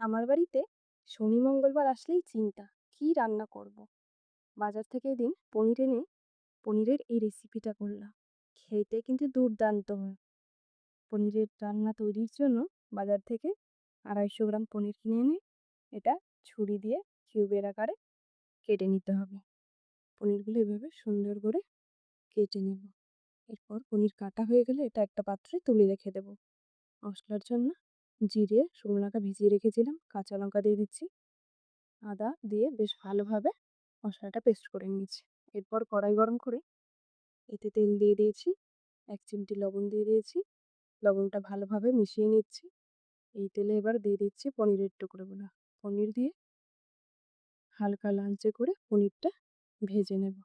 আমার বাড়িতে শনি, মঙ্গলবার আসলেই চিন্তা, কী রান্না করব। বাজার থেকে এদিন পনির এনে, পনিরের এই রেসিপিটা করলাম। খেতে কিন্তু দুর্দান্ত হয়। পনিরের রান্না তৈরির জন্য বাজার থেকে আড়াইশো গ্রাম পনির কিনে এনে, এটা ছুরি দিয়ে কিউবের আকারে কেটে নিতে হবে। পনিরগুলো এভাবে সুন্দর করে কেটে নেব। এরপর পনির কাটা হয়ে গেলে এটা একটা পাত্রে তুলে রেখে দেব। মশলার জন্য জিরে, শুকনো লঙ্কা ভিজিয়ে রেখেছিলাম, কাঁচা লঙ্কা দিয়ে দিচ্ছি। আদা দিয়ে বেশ ভালোভাবে মশলাটা পেস্ট করে নিয়েছি। এরপর কড়াই গরম করে এতে তেল দিয়ে দিয়েছি, এক চিমটি লবণ দিয়ে দিয়েছি, লবণটা ভালোভাবে মিশিয়ে নিচ্ছি। এই তেলে এবার দিয়ে দিচ্ছি পনিরের টুকরোগুলো। পনির দিয়ে হালকা লালচে করে পনিরটা ভেজে নেব।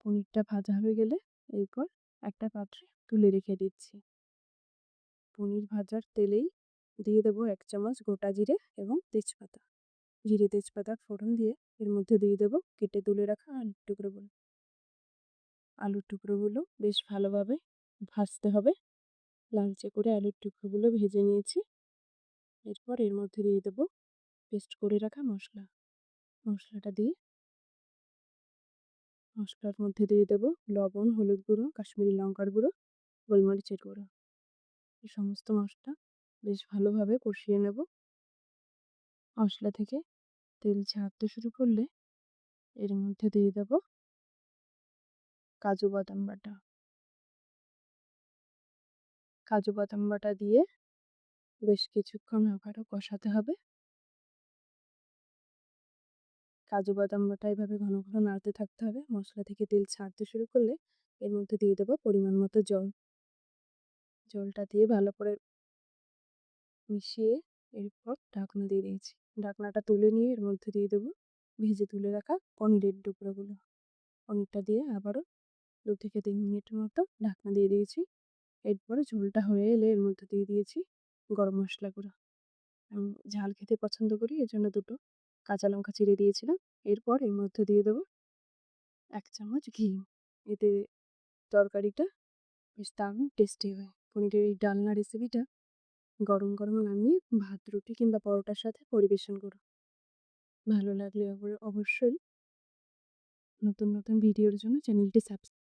পনিরটা ভাজা হয়ে গেলে এরপর একটা পাত্রে তুলে রেখে দিচ্ছি। পনির ভাজার তেলেই দিয়ে দেবো এক চামচ গোটা জিরে এবং তেজপাতা। জিরে, তেজপাতা ফোড়ন দিয়ে এর মধ্যে দিয়ে দেবো কেটে তুলে রাখা আলুর টুকরোগুলো। আলুর টুকরোগুলো বেশ ভালোভাবে ভাজতে হবে। লালচে করে আলুর টুকরোগুলো ভেজে নিয়েছি। এরপর এর মধ্যে দিয়ে দেবো পেস্ট করে রাখা মশলা। মশলাটা দিয়ে মশলার মধ্যে দিয়ে দেবো লবণ, হলুদ গুঁড়ো, কাশ্মীরি লঙ্কার গুঁড়ো, গোলমরিচের গুঁড়ো। এই সমস্ত মশলা বেশ ভালোভাবে কষিয়ে নেব। মশলা থেকে তেল ছাড়তে শুরু করলে এর মধ্যে দিয়ে দেব কাজু বাদাম বাটা। কাজু বাদাম বাটা দিয়ে বেশ কিছুক্ষণ আবারও কষাতে হবে। কাজু বাদাম বাটা এভাবে ঘন ঘন নাড়তে থাকতে হবে। মশলা থেকে তেল ছাড়তে শুরু করলে এর মধ্যে দিয়ে দেবো পরিমাণ মতো জল। জলটা দিয়ে ভালো করে মিশিয়ে এরপর ঢাকনা দিয়ে দিয়েছি। ঢাকনাটা তুলে নিয়ে এর মধ্যে দিয়ে দেবো ভেজে তুলে রাখা পনিরের টুকরোগুলো। পনিরটা দিয়ে আবারও দু থেকে তিন মিনিটের মতো ঢাকনা দিয়ে দিয়েছি। এরপরে ঝোলটা হয়ে এলে এর মধ্যে দিয়ে দিয়েছি গরম মশলা গুঁড়ো। আমি ঝাল খেতে পছন্দ করি এর জন্য দুটো কাঁচা লঙ্কা চিড়ে দিয়েছিলাম। এরপর এর মধ্যে দিয়ে দেবো এক চামচ ঘি। এতে তরকারিটা বেশ দারুণ টেস্টি হয়। পনিরের এই ডালনা রেসিপিটা গরম গরম নামিয়ে ভাত, রুটি কিংবা পরোটার সাথে পরিবেশন করো। ভালো লাগলে অবশ্যই নতুন নতুন ভিডিওর জন্য চ্যানেলটি সাবস্ক্রাইব